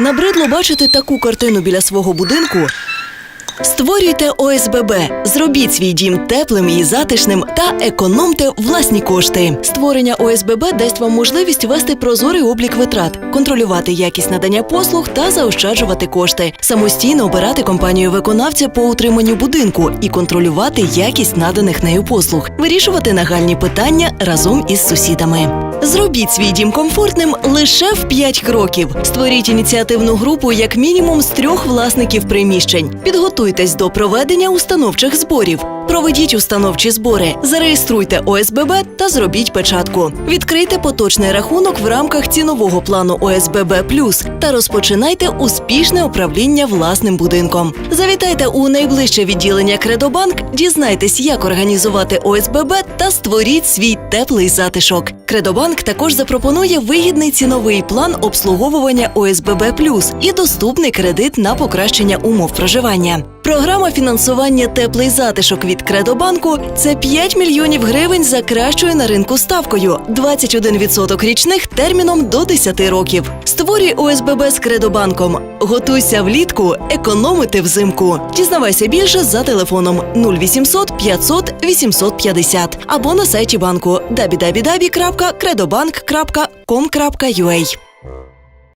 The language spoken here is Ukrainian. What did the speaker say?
Набридло бачити таку картину біля свого будинку. Створюйте ОСББ, зробіть свій дім теплим і затишним та економте власні кошти. Створення ОСББ дасть вам можливість вести прозорий облік витрат, контролювати якість надання послуг та заощаджувати кошти, самостійно обирати компанію виконавця по утриманню будинку і контролювати якість наданих нею послуг, вирішувати нагальні питання разом із сусідами. Зробіть свій дім комфортним лише в 5 кроків. Створіть ініціативну групу як мінімум з трьох власників приміщень. Підготуйтесь до проведення установчих зборів. Проведіть установчі збори, зареєструйте ОСББ та зробіть печатку. Відкрийте поточний рахунок в рамках цінового плану ОСББ Плюс та розпочинайте успішне управління власним будинком. Завітайте у найближче відділення Кредобанк, дізнайтесь, як організувати ОСББ та створіть свій теплий затишок. Кредобанк також запропонує вигідний ціновий план обслуговування ОСББ Плюс і доступний кредит на покращення умов проживання. Програма фінансування Теплий затишок від Кредобанку це 5 мільйонів гривень за кращою на ринку ставкою, 21% річних терміном до 10 років. Створюй ОСББ з Кредобанком. Готуйся влітку, економити взимку. Дізнавайся більше за телефоном 0800 500 850 або на сайті банку www.credobank.com.ua